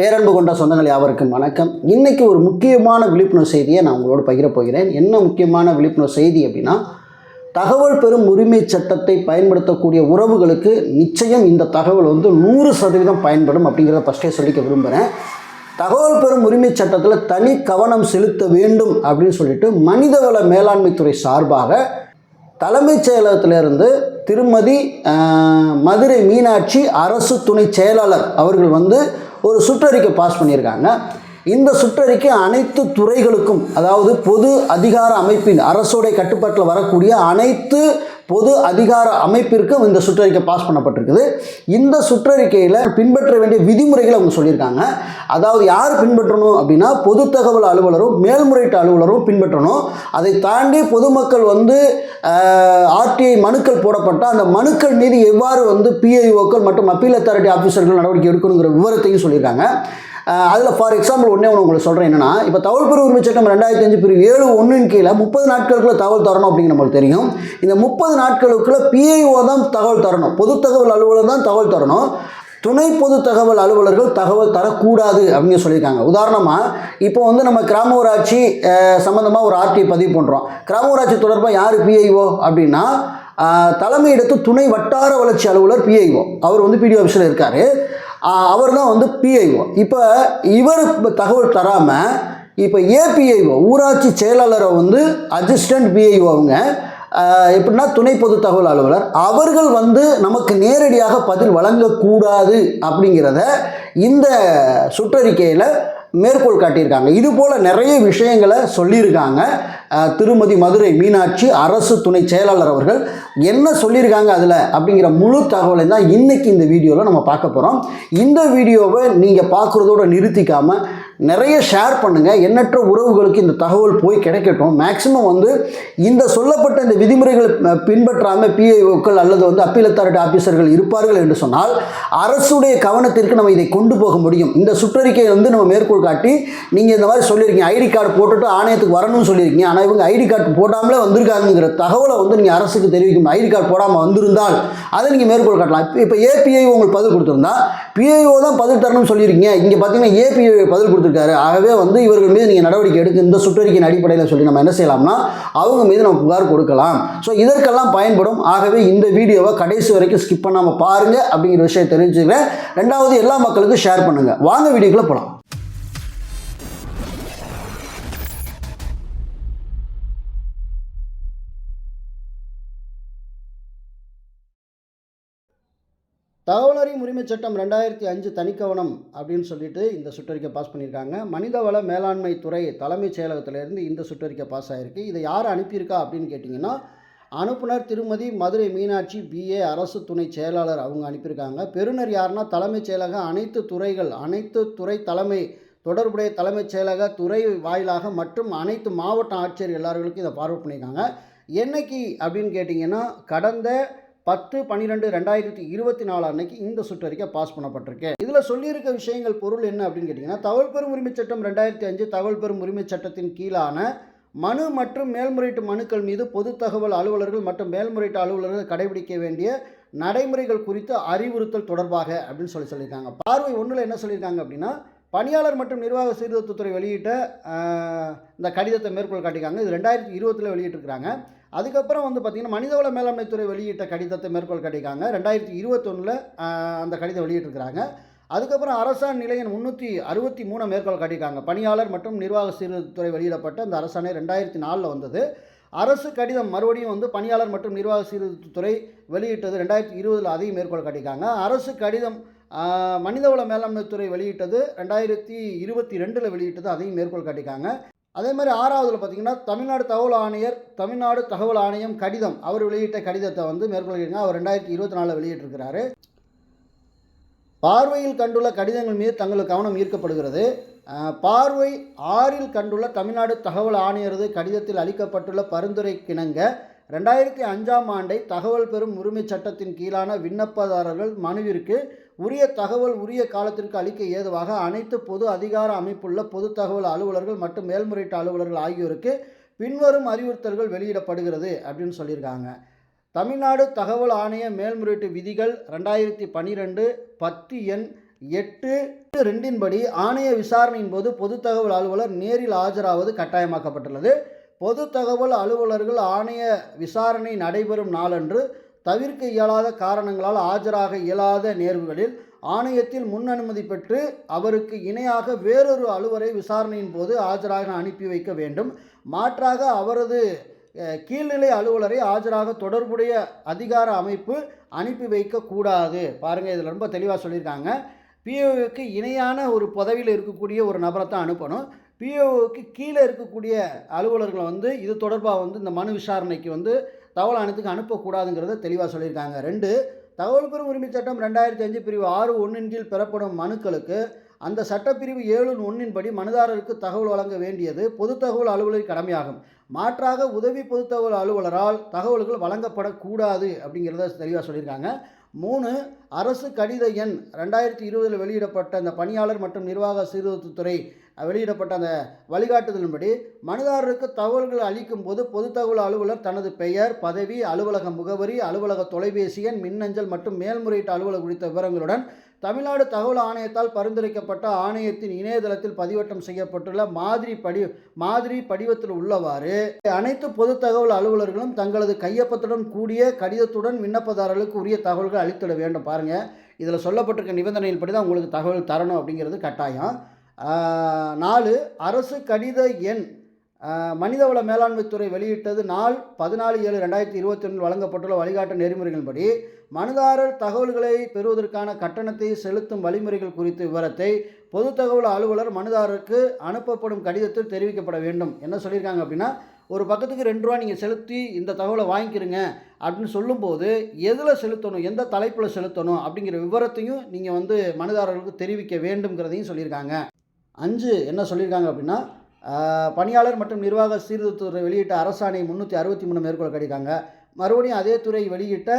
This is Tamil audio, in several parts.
பேரன்பு கொண்ட சொந்தங்கள் யாவருக்கும் வணக்கம். இன்றைக்கி ஒரு முக்கியமான விழிப்புணர்வு செய்தியை நான் உங்களோட பகிரப் போகிறேன். என்ன முக்கியமான விழிப்புணர்வு செய்தி அப்படின்னா தகவல் பெறும் உரிமை சட்டத்தை பயன்படுத்தக்கூடிய உறவுகளுக்கு நிச்சயம் இந்த தகவல் வந்து நூறு சதவீதம் பயன்படும் அப்படிங்கிறத ஃபஸ்ட்டே சொல்லிக்க விரும்புகிறேன் தகவல் பெறும் உரிமை சட்டத்தில் தனி கவனம் செலுத்த வேண்டும் அப்படின்னு சொல்லிட்டு மனிதவள மேலாண்மைத்துறை சார்பாக தலைமைச் செயலகத்திலிருந்து திருமதி மதுரை மீனாட்சி அரசு துணை செயலாளர் அவர்கள் வந்து ஒரு சுற்றறிக்கை பாஸ் பண்ணியிருக்காங்க. இந்த சுற்றறிக்கை அனைத்து துறைகளுக்கும் அதாவது பொது அதிகார அமைப்பின் அரசுடைய கட்டுப்பாட்டில் வரக்கூடிய அனைத்து பொது அதிகார அமைப்பிற்கும் இந்த சுற்றறிக்கை பாஸ் பண்ணப்பட்டிருக்குது. இந்த சுற்றறிக்கையில் பின்பற்ற வேண்டிய விதிமுறைகளை அவங்க சொல்லியிருக்காங்க. அதாவது யார் பின்பற்றணும் அப்படின்னா பொது தகவல் அலுவலரும் மேல்முறையீட்டு அலுவலரும் பின்பற்றணும். அதை தாண்டி பொதுமக்கள் வந்து ஆர்டிஐ மனுக்கள் போடப்பட்டால் அந்த மனுக்கள் மீது எவ்வாறு வந்து பிஐஓக்கள் மற்றும் அப்பீல் அத்தாரிட்டி ஆஃபீஸர்கள் நடவடிக்கை எடுக்கணுங்கிற விவரத்தையும் சொல்லியிருக்காங்க. அதில் ஃபார் எக்ஸாம்பிள் ஒன்றே ஒன்று உங்களுக்கு சொல்கிறேன் என்னன்னா இப்போ தகவல் பிரிவு உரிமை சட்டம் ரெண்டாயிரத்தி அஞ்சு பிரிவு ஏழு ஒன்றின் கீழே முப்பது நாட்களுக்குள்ள தகவல் தரணும் அப்படிங்கிற நம்மளுக்கு தெரியும். இந்த முப்பது நாட்களுக்குள்ள பிஐஓ தான் தகவல் தரணும். பொது தகவல் அலுவலர் தான் தகவல் தரணும். துணை பொது தகவல் அலுவலர்கள் தகவல் தரக்கூடாது அப்படின்னு சொல்லியிருக்காங்க. உதாரணமாக இப்போ வந்து நம்ம கிராம ஊராட்சி சம்மந்தமாக ஒரு ஆர்டி பதிவு பண்ணுறோம் கிராம ஊராட்சி தொடர்பாக யார் பிஐஓ அப்படின்னா அஹ், தலைமையிடத்து துணை வட்டார வளர்ச்சி அலுவலர் பிஐஓ அவர் வந்து பிடிஓ ஆஃபீஸில் இருக்கார். அவர் தான் வந்து பிஐஓ இப்போ இவர் தகவல் தராமல் இப்போ ஏபிஐஓ ஊராட்சி செயலாளரை வந்து அசிஸ்டன்ட் பிஐஓ அவங்க எப்படின்னா துணை பொது தகவல் அலுவலர் அவர்கள் வந்து நமக்கு நேரடியாக பதில் வழங்கக்கூடாது அப்படிங்கிறத இந்த சுற்றறிக்கையில் மேற்கோள் காட்டியிருக்காங்க. இது போல் நிறைய விஷயங்களை சொல்லியிருக்காங்க. திருமதி மதுரை மீனாட்சி அரசு துணை செயலாளர் அவர்கள் என்ன சொல்லியிருக்காங்க அதில் அப்படிங்கிற முழு தகவலை தான் இன்றைக்கி இந்த வீடியோவில் நம்ம பார்க்க போகிறோம் இந்த வீடியோவை நீங்கள் பார்க்குறதோட நிறுத்திக்காமல் நிறைய ஷேர் பண்ணுங்கள் எண்ணற்ற உறவுகளுக்கு இந்த தகவல் போய் கிடைக்கட்டும். மேக்ஸிமம் வந்து இந்த சொல்லப்பட்ட இந்த விதிமுறைகளை பின்பற்றாமல் பிஐஓக்கள் அல்லது வந்து அப்பீல் அத்தாரிட்டி ஆஃபீஸர்கள் இருப்பார்கள் என்று சொன்னால் அரசுடைய கவனத்திற்கு நம்ம இதை கொண்டு போக முடியும். இந்த சுற்றறிக்கையை வந்து நம்ம மேற்கோள் காட்டி நீங்கள் இந்த மாதிரி சொல்லியிருக்கீங்க. ஐடி கார்டு போட்டுட்டு ஆணையத்துக்கு வரணும்னு சொல்லியிருக்கீங்க. ஆனால் இவங்க ஐடி கார்டு போடாமலே வந்திருக்காங்கிற தகவலை வந்து நீங்கள் அரசுக்கு தெரிவிக்கணும் ஐடி கார்டு போடாமல் வந்திருந்தால் அதை நீங்கள் மேற்கோள் காட்டலாம். இப்போ இப்போ ஏபிஐ உங்களுக்கு பதில் கொடுத்துருந்தா பிஐஓ தான் பதில் தரணும்னு சொல்லியிருக்கீங்க. இங்கே பார்த்தீங்கன்னா ஏபிஐ பதில் கொடுத்துருக்காரு. ஆகவே வந்து இவர்கள் மீது நீங்கள் நடவடிக்கை எடுக்க இந்த சுற்றறிக்கையின் அடிப்படையில் சொல்லி நம்ம என்ன செய்யலாம்னா அவங்க மீது நம்ம புகார் கொடுக்கலாம். ஸோ இதற்கெல்லாம் பயன்படும். ஆகவே இந்த வீடியோவை கடைசி வரைக்கும் ஸ்கிப் பண்ணாமல் பாருங்கள் அப்படிங்கிற விஷயம் தெரிஞ்சுக்கிறேன் ரெண்டாவது எல்லா மக்களுக்கும் ஷேர் பண்ணுங்கள் வாங்க வீடியோக்குள்ளே போகலாம் தகவலறியும் உரிமை உரிமைச் சட்டம் ரெண்டாயிரத்தி அஞ்சு தனிக்கவனம் அப்படின்னு சொல்லிட்டு இந்த சுற்றறிக்கை பாஸ் பண்ணியிருக்காங்க. மனிதவள மேலாண்மை துறை தலைமைச் செயலகத்திலேருந்து இந்த சுற்றறிக்கை பாஸ் ஆகிருக்கு இதை யார் அனுப்பியிருக்கா அப்படின்னு கேட்டிங்கன்னா அனுப்புனர் திருமதி மதுரை மீனாட்சி பிஏ அரசு துணை செயலாளர் அவங்க அனுப்பியிருக்காங்க. பெறுநர் யாருன்னா தலைமைச் செயலக அனைத்து துறைகள் அனைத்து துறை தலைமை தொடர்புடைய தலைமைச் செயலக துறை வாயிலாக மற்றும் அனைத்து மாவட்ட ஆட்சியர் எல்லார்களுக்கும் இதை பார்வை பண்ணியிருக்காங்க. என்னைக்கு அப்படின்னு கேட்டிங்கன்னா கடந்த பத்து பன்னிரெண்டு ரெண்டாயிரத்தி இருபத்தி நாலு அன்னைக்கு இந்த சுற்றறிக்கை பாஸ் பண்ணப்பட்டிருக்கு. இதில் சொல்லியிருக்க விஷயங்கள் பொருள் என்ன அப்படின்னு கேட்டிங்கன்னா தகவல் பெறும் உரிமைச் சட்டம் ரெண்டாயிரத்தி அஞ்சு தகவல் பெறும் உரிமைச் சட்டத்தின் கீழான மனு மற்றும் மேல்முறையீட்டு மனுக்கள் மீது பொது தகவல் அலுவலர்கள் மற்றும் மேல்முறையீட்டு அலுவலர்கள் கடைபிடிக்க வேண்டிய நடைமுறைகள் குறித்து அறிவுறுத்தல் தொடர்பாக அப்படின்னு சொல்லி சொல்லியிருக்காங்க. பார்வை ஒன்றில் என்ன சொல்லியிருக்காங்க அப்படின்னா பணியாளர் மற்றும் நிர்வாக சீர்திருத்தத்துறை வெளியிட்ட இந்த கடிதத்தை மேற்கோள் காட்டியிருக்காங்க. இது ரெண்டாயிரத்தி இருபத்தில் வெளியிட்டிருக்கிறாங்க. அதுக்கப்புறம் வந்து பார்த்திங்கன்னா மனிதவள மேலாண்மைத்துறை வெளியிட்ட கடிதத்தை மேற்கோள் கட்டிக்காங்க ரெண்டாயிரத்தி இருபத்தொன்னில் அந்த கடிதம் வெளியிட்டிருக்கிறாங்க. அதுக்கப்புறம் அரசாணை நிலையம் முந்நூற்றி அறுபத்தி மூணு மேற்கோள் காட்டியிருக்காங்க. பணியாளர் மற்றும் நிர்வாக சீர்திருத்தத்துறை வெளியிடப்பட்ட அந்த அரசாணை ரெண்டாயிரத்தி நாலில் வந்தது. அரசு கடிதம் மறுபடியும் வந்து பணியாளர் மற்றும் நிர்வாக சீர்திருத்தத்துறை வெளியிட்டது ரெண்டாயிரத்தி இருபதில் அதையும் மேற்கோள் காட்டியிருக்காங்க. அரசு கடிதம் மனிதவள மேலாண்மைத்துறை வெளியிட்டது ரெண்டாயிரத்தி இருபத்தி ரெண்டில் வெளியிட்டது அதையும் மேற்கோள் காட்டியிருக்காங்க. அதே மாதிரி ஆறாவதுல பார்த்தீங்கன்னா தமிழ்நாடு தகவல் ஆணையர் தமிழ்நாடு தகவல் ஆணையம் கடிதம் அவர் வெளியிட்ட கடிதத்தை வந்து மேற்கொள்கிறீங்க. அவர் ரெண்டாயிரத்தி இருபத்தி நாலில் வெளியிட்டிருக்கிறாரு. பார்வையில் கண்டுள்ள கடிதங்கள் மீது தங்கள் கவனம் ஈர்க்கப்படுகிறது. பார்வை ஆறில் கண்டுள்ள தமிழ்நாடு தகவல் ஆணையரது கடிதத்தில் அளிக்கப்பட்டுள்ள பரிந்துரைக்கிணங்க ரெண்டாயிரத்தி அஞ்சாம் ஆண்டை தகவல் பெறும் உரிமைச் சட்டத்தின் கீழான விண்ணப்பதாரர்கள் மனுவிற்கு உரிய தகவல் உரிய காலத்திற்கு அளிக்க ஏதுவாக அனைத்து பொது அதிகார அமைப்புள்ள பொது தகவல் அலுவலர்கள் மற்றும் மேல்முறையீட்டு அலுவலர்கள் ஆகியோருக்கு பின்வரும் அறிவுறுத்தல்கள் வெளியிடப்படுகிறது அப்படின்னு சொல்லியிருக்காங்க. தமிழ்நாடு தகவல் ஆணைய மேல்முறையீட்டு விதிகள் ரெண்டாயிரத்தி பன்னிரெண்டு பத்து எண் எட்டு ரெண்டின்படி ஆணைய விசாரணையின் போது பொது தகவல் அலுவலர் நேரில் ஆஜராவது கட்டாயமாக்கப்பட்டுள்ளது. பொது தகவல் அலுவலர்கள் ஆணைய விசாரணை நடைபெறும் நாளன்று தவிர்க்க இயலாத காரணங்களால் ஆஜராக இயலாத நேர்வுகளில் ஆணையத்தில் முன் அனுமதி பெற்று அவருக்கு இணையாக வேறொரு அலுவலரை விசாரணையின் போது ஆஜராக அனுப்பி வைக்க வேண்டும். மாற்றாக அவரது கீழ்நிலை அலுவலரை ஆஜராக தொடர்புடைய அதிகார அமைப்பு அனுப்பி வைக்கக்கூடாது பாருங்கள் இதில் ரொம்ப தெளிவாக சொல்லியிருக்காங்க. பிஓவுக்கு இணையான ஒரு பதவியில் இருக்கக்கூடிய ஒரு நபரை தான் அனுப்பணும். பிஓவுக்கு கீழே இருக்கக்கூடிய அலுவலர்களை வந்து இது தொடர்பாக வந்து இந்த மனு விசாரணைக்கு வந்து தகவல் ஆணையத்துக்கு அனுப்பக்கூடாதுங்கிறத தெளிவாக சொல்லியிருக்காங்க. ரெண்டு தகவல் பெறும் உரிமை சட்டம் ரெண்டாயிரத்தி அஞ்சு பிரிவு ஆறு ஒன்றின் கீழ் பெறப்படும் மனுக்களுக்கு அந்த சட்டப்பிரிவு ஏழு ஒன்றின் படி மனுதாரருக்கு தகவல் வழங்க வேண்டியது பொது தகவல் அலுவலரின் கடமையாகும். மாற்றாக உதவி பொது தகவல் அலுவலரால் தகவல்கள் வழங்கப்படக்கூடாது அப்படிங்கிறத தெளிவாக சொல்லியிருக்காங்க. மூணு அரசு கடித எண் ரெண்டாயிரத்தி இருபதில் வெளியிடப்பட்ட அந்த பணியாளர் மற்றும் நிர்வாக சீர்திருத்தத்துறை வெளியிடப்பட்ட அந்த வழிகாட்டுதலின்படி மனுதாரருக்கு தகவல்கள் அளிக்கும் போது பொது தகவல் அலுவலர் தனது பெயர் பதவி அலுவலக முகவரி அலுவலக தொலைபேசி எண் மின்னஞ்சல் மற்றும் மேல்முறையீட்டு அலுவலர் குறித்த விவரங்களுடன் தமிழ்நாடு தகவல் ஆணையத்தால் பரிந்துரைக்கப்பட்ட ஆணையத்தின் இணையதளத்தில் பதிவேற்றம் செய்யப்பட்டுள்ள மாதிரி படி மாதிரி படிவத்தில் உள்ளவாறு அனைத்து பொது தகவல் அலுவலர்களும் தங்களது கையொப்பத்துடன் கூடிய கடிதத்துடன் விண்ணப்பதாரர்களுக்கு உரிய தகவல்கள் அளித்திட வேண்டும். பாருங்கள் இதில் சொல்லப்பட்டிருக்க நிபந்தனையின் படி தான் உங்களுக்கு தகவல் தரணும் அப்படிங்கிறது கட்டாயம். நாலு அரசு கடித எண் மனிதவள மேலாண்மைத்துறை வெளியிட்டது நாள் பதினாலு ஏழு ரெண்டாயிரத்தி இருபத்தி ஒன்றில் வழங்கப்பட்டுள்ள வழிகாட்டு நெறிமுறைகளின்படி மனுதாரர் தகவல்களை பெறுவதற்கான கட்டணத்தை செலுத்தும் வழிமுறைகள் குறித்த விவரத்தை பொது தகவல் அலுவலர் மனுதாரருக்கு அனுப்பப்படும் கடிதத்தில் தெரிவிக்கப்பட வேண்டும். என்ன சொல்லியிருக்காங்க அப்படின்னா ஒரு பக்கத்துக்கு ரெண்டு ரூபா நீங்கள் செலுத்தி இந்த தகவலை வாங்கிக்கிறங்க அப்படின்னு சொல்லும்போது எதில் செலுத்தணும் எந்த தலைப்பில் செலுத்தணும் அப்படிங்கிற விவரத்தையும் நீங்கள் வந்து மனுதாரர்களுக்கு தெரிவிக்க வேண்டும்ங்கிறதையும் சொல்லியிருக்காங்க. அஞ்சு என்ன சொல்லியிருக்காங்க அப்படின்னா பணியாளர் மற்றும் நிர்வாக சீர்திருத்தத்துறை வெளியிட்ட அரசாணை முந்நூற்றி அறுபத்தி மூணு மேற்கோள் கிடைக்காங்க மறுபடியும் அதே துறை வெளியிட்ட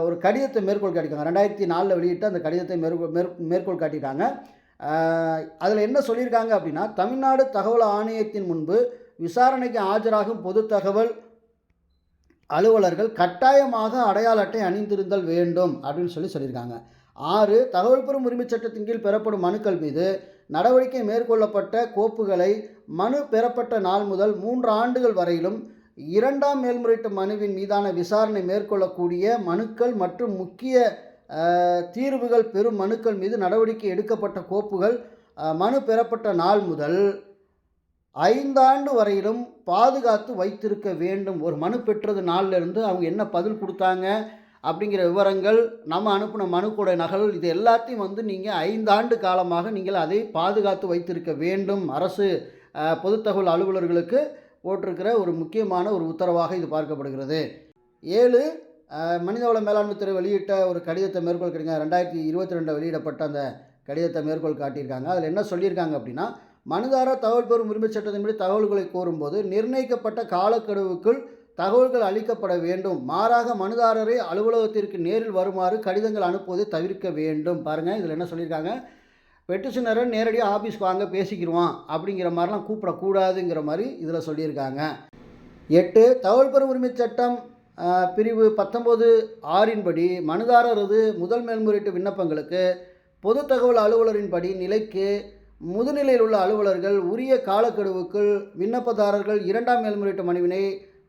ஒரு கடிதத்தை மேற்கோள் காட்டிக்காங்க ரெண்டாயிரத்தி நாலில் வெளியிட்ட அந்த கடிதத்தை மேற்கோள் மேற்கோள் காட்டிட்டாங்க அதில் என்ன சொல்லியிருக்காங்க அப்படின்னா தமிழ்நாடு தகவல் ஆணையத்தின் முன்பு விசாரணைக்கு ஆஜராகும் பொது தகவல் அலுவலர்கள் கட்டாயமாக அடையாள அட்டை அணிந்திருந்தல் வேண்டும் அப்படின்னு சொல்லி சொல்லியிருக்காங்க. ஆறு தகவல் பெறும் உரிமைச் சட்டத்தின் கீழ் பெறப்படும் மனுக்கள் மீது நடவடிக்கை மேற்கொள்ளப்பட்ட கோப்புகளை மனு பெறப்பட்ட நாள் முதல் மூன்று ஆண்டுகள் வரையிலும் இரண்டாம் மேல்முறையீட்டு மனுவின் மீதான விசாரணை மேற்கொள்ளக்கூடிய மனுக்கள் மற்றும் முக்கிய தீர்வுகள் பெறும் மனுக்கள் மீது நடவடிக்கை எடுக்கப்பட்ட கோப்புகள் மனு பெறப்பட்ட நாள் முதல் ஐந்தாண்டு வரையிலும் பாதுகாத்து வைத்திருக்க வேண்டும். ஒரு மனு பெற்றது நாளிலிருந்து அவங்க என்ன பதில் கொடுத்தாங்க? அப்படிங்கிற விவரங்கள் நம்ம அனுப்பின மனுக்கூட நகல் இது எல்லாத்தையும் வந்து நீங்கள் ஐந்தாண்டு காலமாக நீங்கள் அதை பாதுகாத்து வைத்திருக்க வேண்டும். அரசு பொதுத்தகவல் அலுவலர்களுக்கு போட்டிருக்கிற ஒரு முக்கியமான ஒரு உத்தரவாக இது பார்க்கப்படுகிறது. ஏழு அஹ், மனிதவள மேலாண்மைத்துறை வெளியிட்ட ஒரு கடிதத்தை மேற்கோள் கிடைங்க ரெண்டாயிரத்தி இருபத்தி ரெண்டில் வெளியிடப்பட்ட அந்த கடிதத்தை மேற்கோள் காட்டியிருக்காங்க. அதில் என்ன சொல்லியிருக்காங்க அப்படின்னா மனுதாரர் தகவல் பெறும் உரிமை சட்டத்தின்படி தகவல்களை கோரும்போது நிர்ணயிக்கப்பட்ட காலக்கெடுவுக்குள் தகவல்கள் அளிக்கப்பட வேண்டும். மாறாக மனுதாரரை அலுவலகத்திற்கு நேரில் வருமாறு கடிதங்கள் அனுப்புவதை தவிர்க்க வேண்டும். பாருங்கள் இதில் என்ன சொல்லியிருக்காங்க? பெட்டிஷனரை நேரடியாக ஆஃபீஸ்க்கு வாங்க பேசிக்கிடுவான் அப்படிங்கிற மாதிரிலாம் கூப்பிடக்கூடாதுங்கிற மாதிரி இதில் சொல்லியிருக்காங்க. எட்டு தகவல் பெறும் உரிமைச் சட்டம் பிரிவு பத்தொம்போது ஆறின்படி மனுதாரரது முதல் மேல்முறையீட்டு விண்ணப்பங்களுக்கு பொது தகவல் அலுவலரின்படி நிலைக்கு முதுநிலையில் உள்ள அலுவலர்கள் உரிய காலக்கெடுவுக்குள் விண்ணப்பதாரர்கள் இரண்டாம் மேல்முறையீட்டு மனுவினை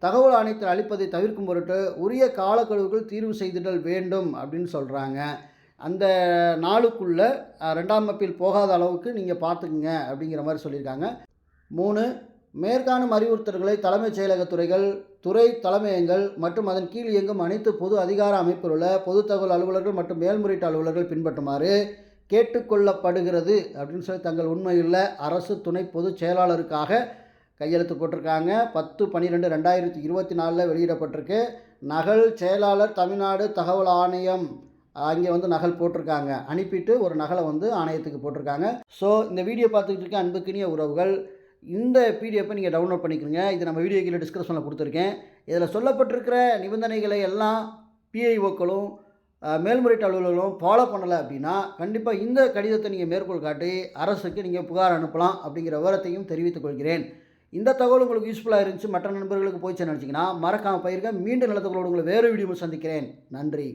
தகவல் ஆணையத்தில் அளிப்பதை தவிர்க்கும் பொருட்டு உரிய காலக்கெடுவுக்குள் தீர்வு செய்திடல் வேண்டும் அப்படின்னு சொல்கிறாங்க அந்த நாளுக்குள்ளே ரெண்டாம் அப்பீல் போகாத அளவுக்கு நீங்கள் பார்த்துக்குங்க அப்படிங்கிற மாதிரி சொல்லியிருக்காங்க. மூணு மேற்காணும் அறிவுறுத்தல்களை தலைமைச் செயலக துறைகள் துறை தலைமையங்கள் மற்றும் அதன் கீழ் இயங்கும் அனைத்து பொது அதிகார அமைப்பில் உள்ள பொது தகவல் அலுவலர்கள் மற்றும் மேல்முறையீட்டு அலுவலர்கள் பின்பற்றுமாறு கேட்டுக்கொள்ளப்படுகிறது அப்படின்னு சொல்லி தங்கள் உண்மையுள்ள அரசு துணை பொதுச் செயலாளருக்காக கையெழுத்து போட்டிருக்காங்க. பத்து பன்னிரெண்டு ரெண்டாயிரத்தி இருபத்தி நாலில் வெளியிடப்பட்டிருக்கு. நகல் செயலாளர் தமிழ்நாடு தகவல் ஆணையம். அங்கே வந்து நகல் போட்டிருக்காங்க. அனுப்பிட்டு ஒரு நகலை வந்து ஆணையத்துக்கு போட்டிருக்காங்க. ஸோ இந்த வீடியோ பார்த்துக்கிட்டு இருக்க அன்புக்கினிய உறவுகள் இந்த பிடிஎஃப்பை நீங்கள் டவுன்லோட் பண்ணிக்கிறீங்க இது நம்ம வீடியோ கீழே டிஸ்கிரிப்ஷனில் கொடுத்துருக்கேன். இதில் சொல்லப்பட்டிருக்கிற நிபந்தனைகளை எல்லாம் பிஐஓக்களும் மேல்முறையீட்டு அலுவலர்களும் ஃபாலோ பண்ணலை அப்படின்னா கண்டிப்பாக இந்த கடிதத்தை நீங்கள் மேற்கோள் காட்டி அரசுக்கு நீங்கள் புகார் அனுப்பலாம் அப்படிங்கிற விவரத்தையும் தெரிவித்துக் கொள்கிறேன். இந்த தகவல் உங்களுக்கு யூஸ்ஃபுல்லாக இருந்துச்சு. மற்ற நண்பர்களுக்கு போயிடுச்சுன்னு நினச்சிங்கன்னா மறக்காமல் பயிருங்க. மீண்டும் நல்ல தகவலோடு உங்களை வேறு வீடியோவில் சந்திக்கிறேன். நன்றி.